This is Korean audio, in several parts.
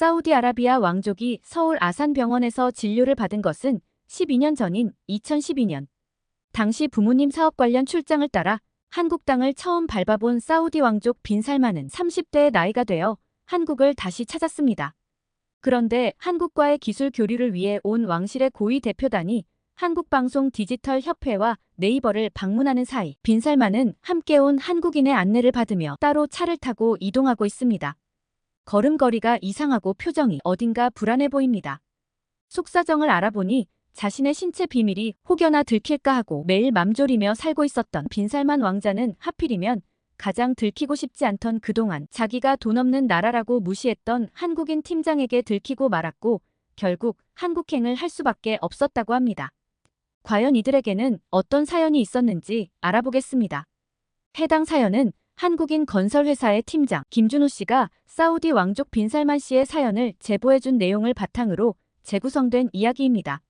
사우디아라비아 왕족이 서울 아산병원에서 진료를 받은 것은 12년 전인 2012년. 당시 부모님 사업 관련 출장을 따라 한국 땅을 처음 밟아본 사우디 왕족 빈살만은 30대의 나이가 되어 한국을 다시 찾았습니다. 그런데 한국과의 기술 교류를 위해 온 왕실의 고위 대표단이 한국방송 디지털 협회와 네이버를 방문하는 사이 빈살만은 함께 온 한국인의 안내를 받으며 따로 차를 타고 이동하고 있습니다. 걸음걸이가 이상하고 표정이 어딘가 불안해 보입니다. 속사정을 알아보니 자신의 신체 비밀이 혹여나 들킬까 하고 매일 맘졸이며 살고 있었던 빈살만 왕자는 하필이면 가장 들키고 싶지 않던 그동안 자기가 돈 없는 나라라고 무시했던 한국인 팀장에게 들키고 말았고 결국 한국행을 할 수밖에 없었다고 합니다. 과연 이들에게는 어떤 사연이 있었는지 알아보겠습니다. 해당 사연은 한국인 건설회사의 팀장 김준호 씨가 사우디 왕족 빈살만 씨의 사연을 제보해준 내용을 바탕으로 재구성된 이야기입니다.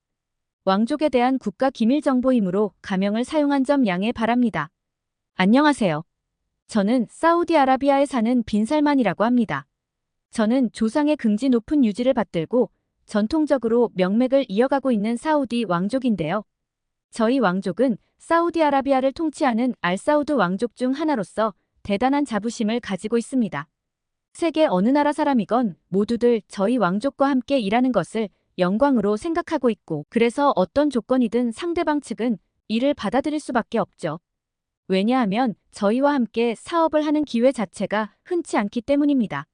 왕족에 대한 국가 기밀 정보이므로 가명을 사용한 점 양해 바랍니다. 안녕하세요. 저는 사우디아라비아에 사는 빈살만이라고 합니다. 저는 조상의 긍지 높은 유지를 받들고 전통적으로 명맥을 이어가고 있는 사우디 왕족인데요. 저희 왕족은 사우디아라비아를 통치하는 알사우드 왕족 중 하나로서 대단한 자부심을 가지고 있습니다. 세계 어느 나라 사람이건 모두들 저희 왕족과 함께 일하는 것을 영광으로 생각하고 있고 그래서 어떤 조건이든 상대방 측은 이를 받아들일 수밖에 없죠. 왜냐하면 저희와 함께 사업을 하는 기회 자체가 흔치 않기 때문입니다.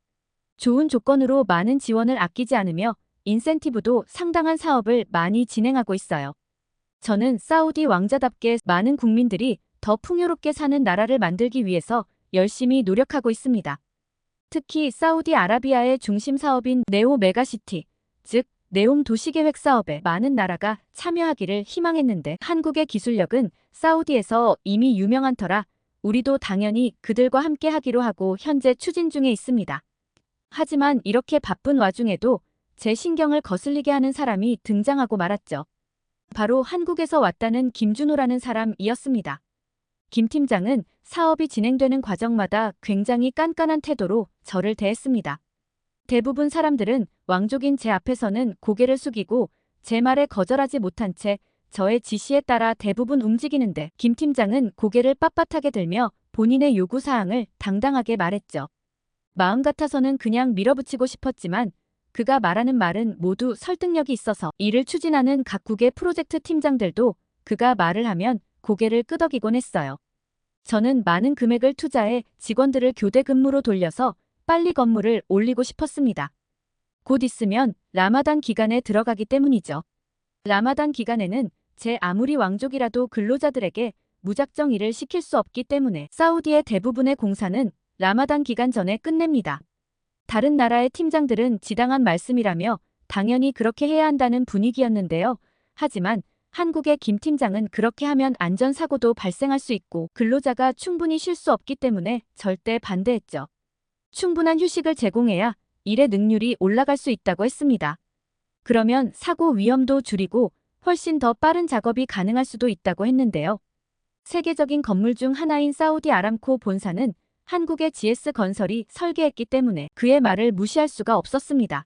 좋은 조건으로 많은 지원을 아끼지 않으며 인센티브도 상당한 사업을 많이 진행하고 있어요. 저는 사우디 왕자답게 많은 국민들이 더 풍요롭게 사는 나라를 만들기 위해서 열심히 노력하고 있습니다. 특히 사우디아라비아의 중심 사업인 네오 메가시티, 즉 네옴 도시계획 사업에 많은 나라가 참여하기를 희망했는데 한국의 기술력은 사우디에서 이미 유명한 터라 우리도 당연히 그들과 함께 하기로 하고 현재 추진 중에 있습니다. 하지만 이렇게 바쁜 와중에도 제 신경을 거슬리게 하는 사람이 등장하고 말았죠. 바로 한국에서 왔다는 김준호라는 사람이었습니다. 김 팀장은 사업이 진행되는 과정마다 굉장히 깐깐한 태도로 저를 대했습니다. 대부분 사람들은 왕족인 제 앞에서는 고개를 숙이고 제 말에 거절하지 못한 채 저의 지시에 따라 대부분 움직이는데 김 팀장은 고개를 빳빳하게 들며 본인의 요구사항을 당당하게 말했죠. 마음 같아서는 그냥 밀어붙이고 싶었지만 그가 말하는 말은 모두 설득력이 있어서 이를 추진하는 각국의 프로젝트 팀장들도 그가 말을 하면 고개를 끄덕이곤 했어요. 저는 많은 금액을 투자해 직원들을 교대 근무로 돌려서 빨리 건물을 올리고 싶었습니다. 곧 있으면 라마단 기간에 들어가기 때문이죠. 라마단 기간에는 제 아무리 왕족이라도 근로자들에게 무작정 일을 시킬 수 없기 때문에 사우디의 대부분의 공사는 라마단 기간 전에 끝냅니다. 다른 나라의 팀장들은 지당한 말씀이라며 당연히 그렇게 해야 한다는 분위기였는데요. 하지만 한국의 김 팀장은 그렇게 하면 안전사고도 발생할 수 있고 근로자가 충분히 쉴 수 없기 때문에 절대 반대했죠. 충분한 휴식을 제공해야 일의 능률이 올라갈 수 있다고 했습니다. 그러면 사고 위험도 줄이고 훨씬 더 빠른 작업이 가능할 수도 있다고 했는데요. 세계적인 건물 중 하나인 사우디 아람코 본사는 한국의 GS 건설이 설계했기 때문에 그의 말을 무시할 수가 없었습니다.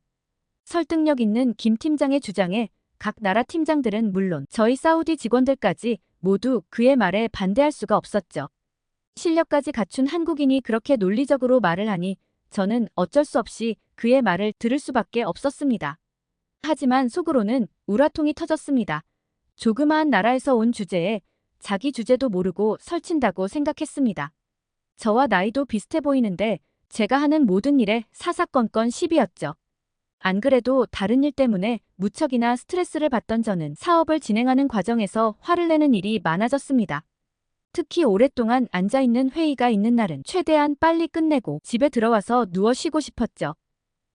설득력 있는 김 팀장의 주장에 각 나라 팀장들은 물론 저희 사우디 직원들까지 모두 그의 말에 반대할 수가 없었죠. 실력까지 갖춘 한국인이 그렇게 논리적으로 말을 하니 저는 어쩔 수 없이 그의 말을 들을 수밖에 없었습니다. 하지만 속으로는 우라통이 터졌습니다. 조그마한 나라에서 온 주제에 자기 주제도 모르고 설친다고 생각했습니다. 저와 나이도 비슷해 보이는데 제가 하는 모든 일에 사사건건 시비였죠. 안 그래도 다른 일 때문에 무척이나 스트레스를 받던 저는 사업을 진행하는 과정에서 화를 내는 일이 많아졌습니다. 특히 오랫동안 앉아있는 회의가 있는 날은 최대한 빨리 끝내고 집에 들어와서 누워 쉬고 싶었죠.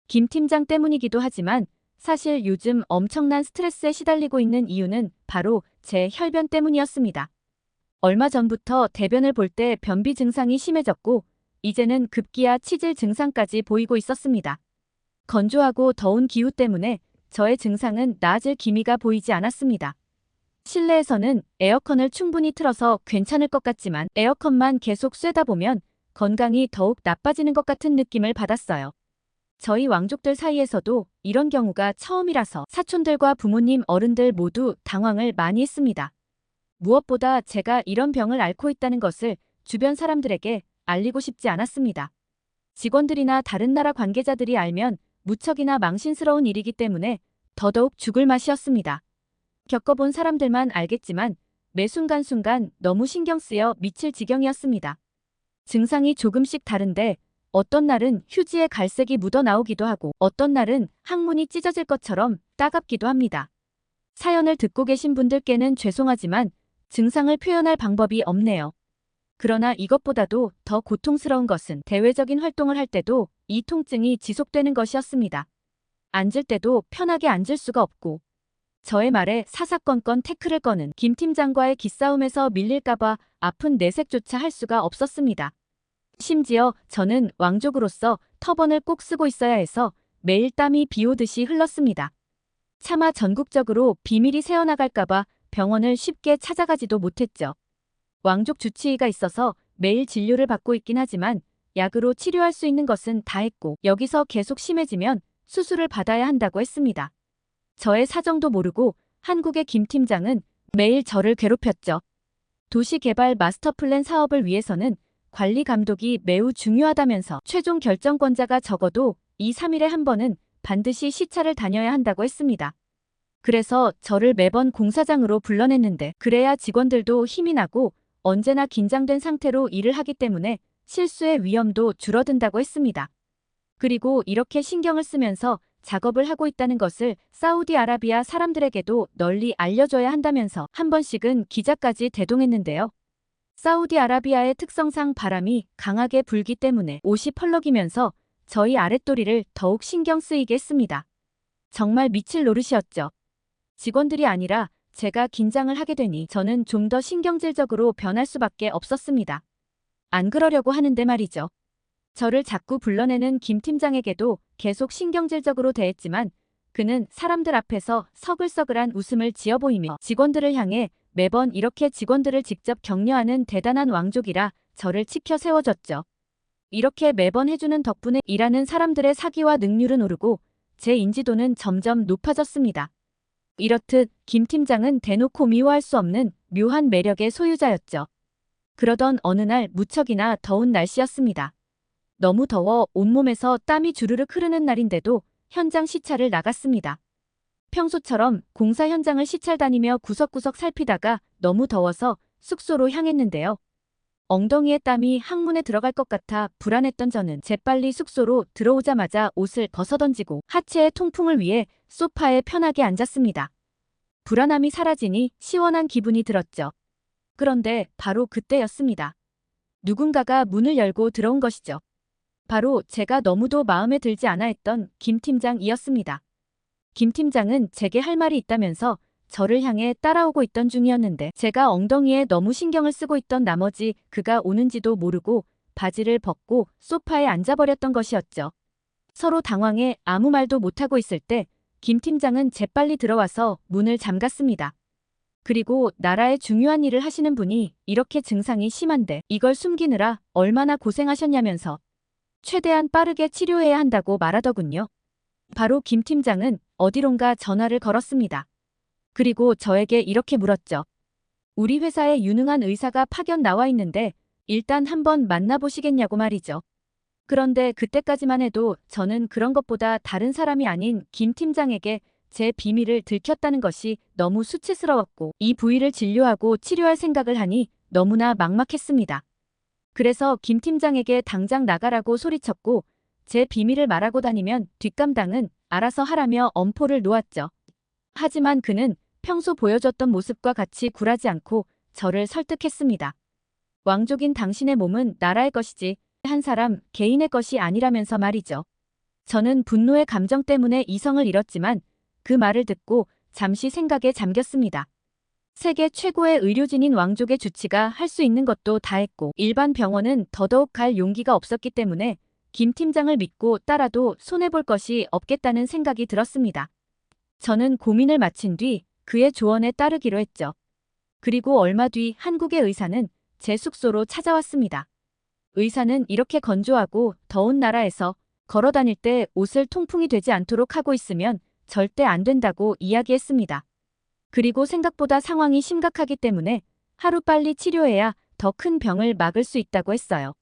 김 팀장 때문이기도 하지만 사실 요즘 엄청난 스트레스에 시달리고 있는 이유는 바로 제 혈변 때문이었습니다. 얼마 전부터 대변을 볼 때 변비 증상이 심해졌고 이제는 급기야 치질 증상까지 보이고 있었습니다. 건조하고 더운 기후 때문에 저의 증상은 나아질 기미가 보이지 않았습니다. 실내에서는 에어컨을 충분히 틀어서 괜찮을 것 같지만 에어컨만 계속 쐬다 보면 건강이 더욱 나빠지는 것 같은 느낌을 받았어요. 저희 왕족들 사이에서도 이런 경우가 처음이라서 사촌들과 부모님 어른들 모두 당황을 많이 했습니다. 무엇보다 제가 이런 병을 앓고 있다는 것을 주변 사람들에게 알리고 싶지 않았습니다. 직원들이나 다른 나라 관계자들이 알면 무척이나 망신스러운 일이기 때문에 더더욱 죽을 맛이었습니다. 겪어본 사람들만 알겠지만 매 순간순간 너무 신경 쓰여 미칠 지경이었습니다. 증상이 조금씩 다른데 어떤 날은 휴지에 갈색이 묻어 나오기도 하고 어떤 날은 항문이 찢어질 것처럼 따갑기도 합니다. 사연을 듣고 계신 분들께는 죄송하지만 증상을 표현할 방법이 없네요. 그러나 이것보다도 더 고통스러운 것은 대외적인 활동을 할 때도 이 통증이 지속되는 것이었습니다. 앉을 때도 편하게 앉을 수가 없고 저의 말에 사사건건 태클을 거는 김 팀장과의 기싸움에서 밀릴까봐 아픈 내색조차 할 수가 없었습니다. 심지어 저는 왕족으로서 터번을 꼭 쓰고 있어야 해서 매일 땀이 비 오듯이 흘렀습니다. 차마 전국적으로 비밀이 새어나갈까봐 병원을 쉽게 찾아가지도 못했죠. 왕족 주치의가 있어서 매일 진료를 받고 있긴 하지만 약으로 치료할 수 있는 것은 다 했고 여기서 계속 심해지면 수술을 받아야 한다고 했습니다. 저의 사정도 모르고 한국의 김 팀장은 매일 저를 괴롭혔죠. 도시개발 마스터플랜 사업을 위해서는 관리 감독이 매우 중요하다면서 최종 결정권자가 적어도 2, 3일에 한 번은 반드시 시차를 다녀야 한다고 했습니다. 그래서 저를 매번 공사장으로 불러냈는데 그래야 직원들도 힘이 나고 언제나 긴장된 상태로 일을 하기 때문에 실수의 위험도 줄어든다고 했습니다. 그리고 이렇게 신경을 쓰면서 작업을 하고 있다는 것을 사우디아라비아 사람들에게도 널리 알려줘야 한다면서 한 번씩은 기자까지 대동했는데요. 사우디아라비아의 특성상 바람이 강하게 불기 때문에 옷이 펄럭이면서 저희 아랫도리를 더욱 신경 쓰이게 했습니다. 정말 미칠 노릇이었죠. 직원들이 아니라 제가 긴장을 하게 되니 저는 좀 더 신경질적으로 변할 수밖에 없었습니다. 안 그러려고 하는데 말이죠. 저를 자꾸 불러내는 김 팀장에게도 계속 신경질적으로 대했지만 그는 사람들 앞에서 서글서글한 웃음을 지어 보이며 직원들을 향해 매번 이렇게 직원들을 직접 격려하는 대단한 왕족이라 저를 치켜 세워줬죠. 이렇게 매번 해주는 덕분에 일하는 사람들의 사기와 능률은 오르고 제 인지도는 점점 높아졌습니다. 이렇듯 김 팀장은 대놓고 미워할 수 없는 묘한 매력의 소유자였죠. 그러던 어느 날 무척이나 더운 날씨였습니다. 너무 더워 온몸에서 땀이 주르륵 흐르는 날인데도 현장 시찰을 나갔습니다. 평소처럼 공사 현장을 시찰 다니며 구석구석 살피다가 너무 더워서 숙소로 향했는데요. 엉덩이에 땀이 항문에 들어갈 것 같아 불안했던 저는 재빨리 숙소로 들어오자마자 옷을 벗어던지고 하체의 통풍을 위해 소파에 편하게 앉았습니다. 불안함이 사라지니 시원한 기분이 들었죠. 그런데 바로 그때였습니다. 누군가가 문을 열고 들어온 것이죠. 바로 제가 너무도 마음에 들지 않아 했던 김 팀장이었습니다. 김 팀장은 제게 할 말이 있다면서 저를 향해 따라오고 있던 중이었는데 제가 엉덩이에 너무 신경을 쓰고 있던 나머지 그가 오는지도 모르고 바지를 벗고 소파에 앉아버렸던 것이었죠. 서로 당황해 아무 말도 못하고 있을 때 김 팀장은 재빨리 들어와서 문을 잠갔습니다. 그리고 나라의 중요한 일을 하시는 분이 이렇게 증상이 심한데 이걸 숨기느라 얼마나 고생하셨냐면서 최대한 빠르게 치료해야 한다고 말하더군요. 바로 김 팀장은 어디론가 전화를 걸었습니다. 그리고 저에게 이렇게 물었죠. 우리 회사에 유능한 의사가 파견 나와 있는데 일단 한번 만나보시겠냐고 말이죠. 그런데 그때까지만 해도 저는 그런 것보다 다른 사람이 아닌 김 팀장에게 제 비밀을 들켰다는 것이 너무 수치스러웠고 이 부위를 진료하고 치료할 생각을 하니 너무나 막막했습니다. 그래서 김 팀장에게 당장 나가라고 소리쳤고 제 비밀을 말하고 다니면 뒷감당은 알아서 하라며 엄포를 놓았죠. 하지만 그는 평소 보여줬던 모습과 같이 굴하지 않고 저를 설득했습니다. 왕족인 당신의 몸은 나라의 것이지 한 사람 개인의 것이 아니라면서 말이죠. 저는 분노의 감정 때문에 이성을 잃었지만 그 말을 듣고 잠시 생각에 잠겼습니다. 세계 최고의 의료진인 왕족의 주치가 할 수 있는 것도 다 했고 일반 병원은 더더욱 갈 용기가 없었기 때문에 김 팀장을 믿고 따라도 손해볼 것이 없겠다는 생각이 들었습니다. 저는 고민을 마친 뒤 그의 조언에 따르기로 했죠. 그리고 얼마 뒤 한국의 의사는 제 숙소로 찾아왔습니다. 의사는 이렇게 건조하고 더운 나라에서 걸어 다닐 때 옷을 통풍이 되지 않도록 하고 있으면 절대 안 된다고 이야기했습니다. 그리고 생각보다 상황이 심각하기 때문에 하루빨리 치료해야 더 큰 병을 막을 수 있다고 했어요.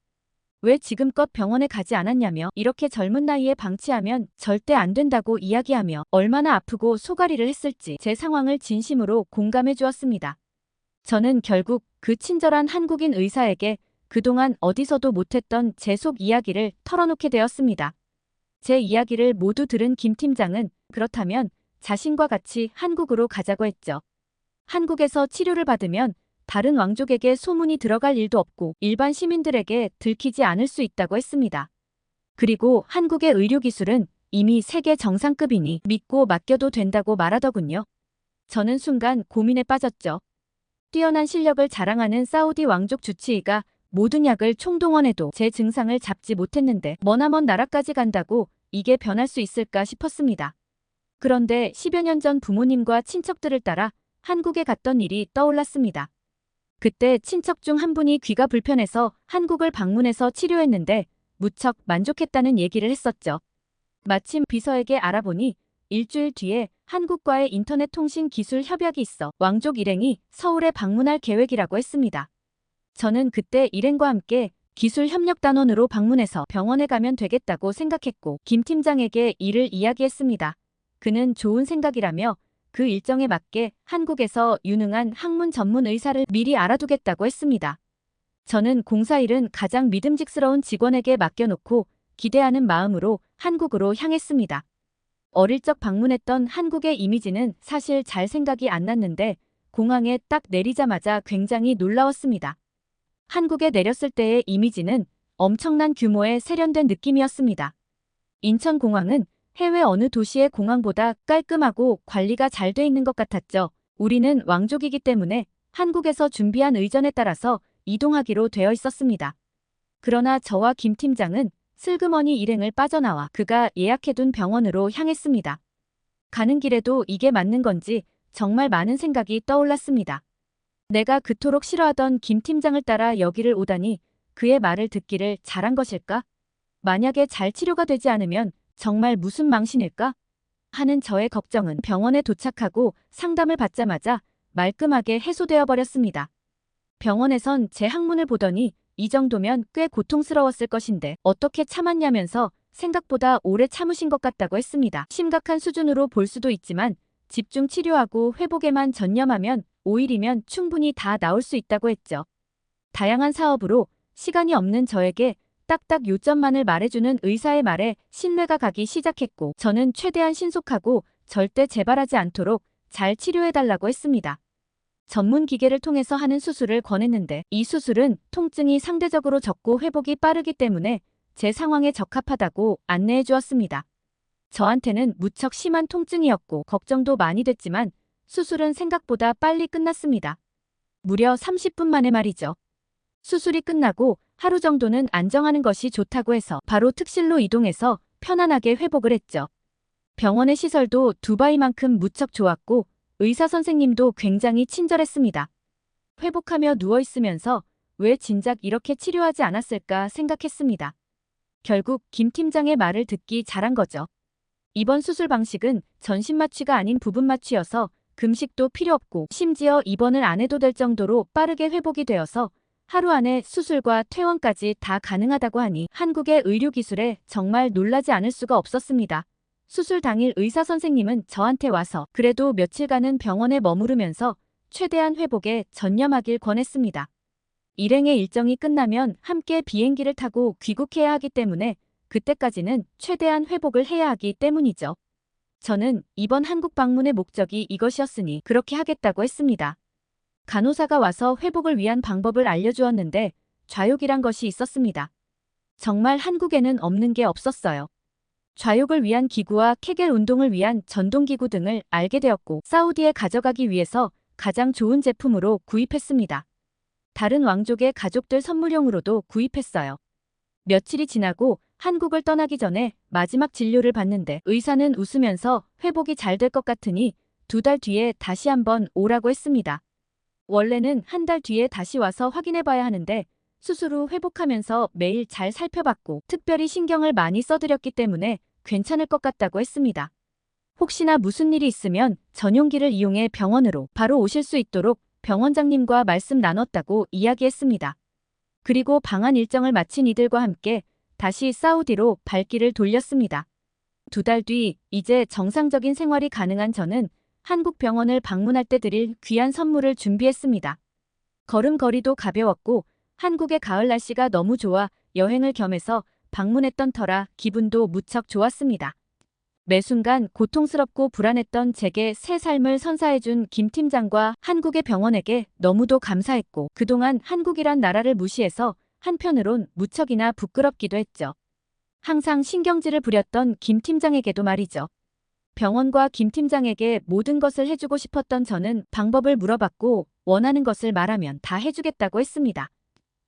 왜 지금껏 병원에 가지 않았냐며 이렇게 젊은 나이에 방치하면 절대 안 된다고 이야기하며 얼마나 아프고 소가리를 했을지 제 상황을 진심으로 공감해 주었습니다. 저는 결국 그 친절한 한국인 의사에게 그동안 어디서도 못했던 제 속 이야기를 털어놓게 되었습니다. 제 이야기를 모두 들은 김 팀장은 그렇다면 자신과 같이 한국으로 가자고 했죠. 한국에서 치료를 받으면 다른 왕족에게 소문이 들어갈 일도 없고 일반 시민들에게 들키지 않을 수 있다고 했습니다. 그리고 한국의 의료기술은 이미 세계 정상급이니 믿고 맡겨도 된다고 말하더군요. 저는 순간 고민에 빠졌죠. 뛰어난 실력을 자랑하는 사우디 왕족 주치의가 모든 약을 총동원해도 제 증상을 잡지 못했는데 머나먼 나라까지 간다고 이게 변할 수 있을까 싶었습니다. 그런데 10여 년 전 부모님과 친척들을 따라 한국에 갔던 일이 떠올랐습니다. 그때 친척 중 한 분이 귀가 불편해서 한국을 방문해서 치료했는데 무척 만족했다는 얘기를 했었죠. 마침 비서에게 알아보니 일주일 뒤에 한국과의 인터넷 통신 기술 협약이 있어 왕족 일행이 서울에 방문할 계획이라고 했습니다. 저는 그때 일행과 함께 기술 협력 단원으로 방문해서 병원에 가면 되겠다고 생각했고 김 팀장에게 이를 이야기했습니다. 그는 좋은 생각이라며 그 일정에 맞게 한국에서 유능한 학문 전문 의사를 미리 알아두겠다고 했습니다. 저는 공사 일은 가장 믿음직스러운 직원에게 맡겨놓고 기대하는 마음으로 한국으로 향했습니다. 어릴 적 방문했던 한국의 이미지는 사실 잘 생각이 안 났는데 공항에 딱 내리자마자 굉장히 놀라웠습니다. 한국에 내렸을 때의 이미지는 엄청난 규모의 세련된 느낌이었습니다. 인천공항은 해외 어느 도시의 공항보다 깔끔하고 관리가 잘 돼 있는 것 같았죠. 우리는 왕족이기 때문에 한국에서 준비한 의전에 따라서 이동하기로 되어 있었습니다. 그러나 저와 김 팀장은 슬그머니 일행을 빠져나와 그가 예약해둔 병원으로 향했습니다. 가는 길에도 이게 맞는 건지 정말 많은 생각이 떠올랐습니다. 내가 그토록 싫어하던 김 팀장을 따라 여기를 오다니 그의 말을 듣기를 잘한 것일까? 만약에 잘 치료가 되지 않으면 정말 무슨 망신일까? 하는 저의 걱정은 병원에 도착하고 상담을 받자마자 말끔하게 해소되어 버렸습니다. 병원에선 제 항문을 보더니 이 정도면 꽤 고통스러웠을 것인데 어떻게 참았냐면서 생각보다 오래 참으신 것 같다고 했습니다. 심각한 수준으로 볼 수도 있지만 집중 치료하고 회복에만 전념하면 5일이면 충분히 다 나올 수 있다고 했죠. 다양한 사업으로 시간이 없는 저에게 딱딱 요점만을 말해주는 의사의 말에 신뢰가 가기 시작했고 저는 최대한 신속하고 절대 재발하지 않도록 잘 치료해달라고 했습니다. 전문 기계를 통해서 하는 수술을 권했는데 이 수술은 통증이 상대적으로 적고 회복이 빠르기 때문에 제 상황에 적합하다고 안내해 주었습니다. 저한테는 무척 심한 통증이었고 걱정도 많이 됐지만 수술은 생각보다 빨리 끝났습니다. 무려 30분 만에 말이죠. 수술이 끝나고 하루 정도는 안정하는 것이 좋다고 해서 바로 특실로 이동해서 편안하게 회복을 했죠. 병원의 시설도 두바이만큼 무척 좋았고 의사 선생님도 굉장히 친절했습니다. 회복하며 누워있으면서 왜 진작 이렇게 치료하지 않았을까 생각했습니다. 결국 김 팀장의 말을 듣기 잘한 거죠. 이번 수술 방식은 전신 마취가 아닌 부분 마취여서 금식도 필요 없고 심지어 입원을 안 해도 될 정도로 빠르게 회복이 되어서 하루 안에 수술과 퇴원까지 다 가능하다고 하니 한국의 의료기술에 정말 놀라지 않을 수가 없었습니다. 수술 당일 의사 선생님은 저한테 와서 그래도 며칠간은 병원에 머무르면서 최대한 회복에 전념하길 권했습니다. 일행의 일정이 끝나면 함께 비행기를 타고 귀국해야 하기 때문에 그때까지는 최대한 회복을 해야 하기 때문이죠. 저는 이번 한국 방문의 목적이 이것이었으니 그렇게 하겠다고 했습니다. 간호사가 와서 회복을 위한 방법을 알려주었는데 좌욕이란 것이 있었습니다. 정말 한국에는 없는 게 없었어요. 좌욕을 위한 기구와 케겔 운동을 위한 전동기구 등을 알게 되었고 사우디에 가져가기 위해서 가장 좋은 제품으로 구입했습니다. 다른 왕족의 가족들 선물용으로도 구입했어요. 며칠이 지나고 한국을 떠나기 전에 마지막 진료를 받는데 의사는 웃으면서 회복이 잘 될 것 같으니 두 달 뒤에 다시 한번 오라고 했습니다. 원래는 한 달 뒤에 다시 와서 확인해 봐야 하는데 수술 후 회복하면서 매일 잘 살펴봤고 특별히 신경을 많이 써드렸기 때문에 괜찮을 것 같다고 했습니다. 혹시나 무슨 일이 있으면 전용기를 이용해 병원으로 바로 오실 수 있도록 병원장님과 말씀 나눴다고 이야기했습니다. 그리고 방한 일정을 마친 이들과 함께 다시 사우디로 발길을 돌렸습니다. 두 달 뒤 이제 정상적인 생활이 가능한 저는 한국 병원을 방문할 때 드릴 귀한 선물을 준비했습니다. 걸음걸이도 가벼웠고 한국의 가을 날씨가 너무 좋아 여행을 겸해서 방문했던 터라 기분도 무척 좋았습니다. 매 순간 고통스럽고 불안했던 제게 새 삶을 선사해준 김 팀장과 한국의 병원에게 너무도 감사했고 그동안 한국이란 나라를 무시해서 한편으론 무척이나 부끄럽기도 했죠. 항상 신경질을 부렸던 김 팀장에게도 말이죠. 병원과 김 팀장에게 모든 것을 해주고 싶었던 저는 방법을 물어봤고 원하는 것을 말하면 다 해주겠다고 했습니다.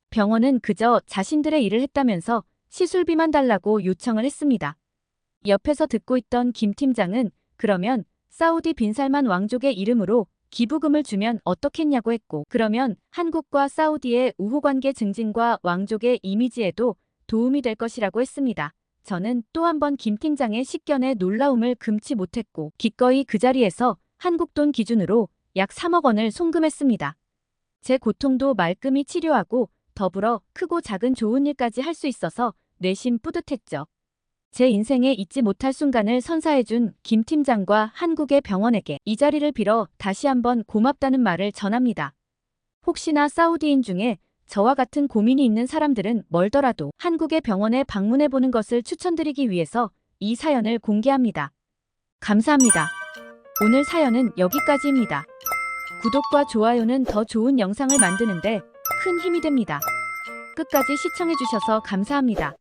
병원은 그저 자신들의 일을 했다면서 시술비만 달라고 요청을 했습니다. 옆에서 듣고 있던 김 팀장은 그러면 사우디 빈살만 왕족의 이름으로 기부금을 주면 어떻겠냐고 했고 그러면 한국과 사우디의 우호관계 증진과 왕족의 이미지에도 도움이 될 것이라고 했습니다. 저는 또 한 번 김 팀장의 식견에 놀라움을 금치 못했고 기꺼이 그 자리에서 한국 돈 기준으로 약 3억 원을 송금했습니다. 제 고통도 말끔히 치료하고 더불어 크고 작은 좋은 일까지 할 수 있어서 내심 뿌듯했죠. 제 인생에 잊지 못할 순간을 선사해준 김 팀장과 한국의 병원에게 이 자리를 빌어 다시 한번 고맙다는 말을 전합니다. 혹시나 사우디인 중에 저와 같은 고민이 있는 사람들은 멀더라도 한국의 병원에 방문해보는 것을 추천드리기 위해서 이 사연을 공개합니다. 감사합니다. 오늘 사연은 여기까지입니다. 구독과 좋아요는 더 좋은 영상을 만드는데 큰 힘이 됩니다. 끝까지 시청해주셔서 감사합니다.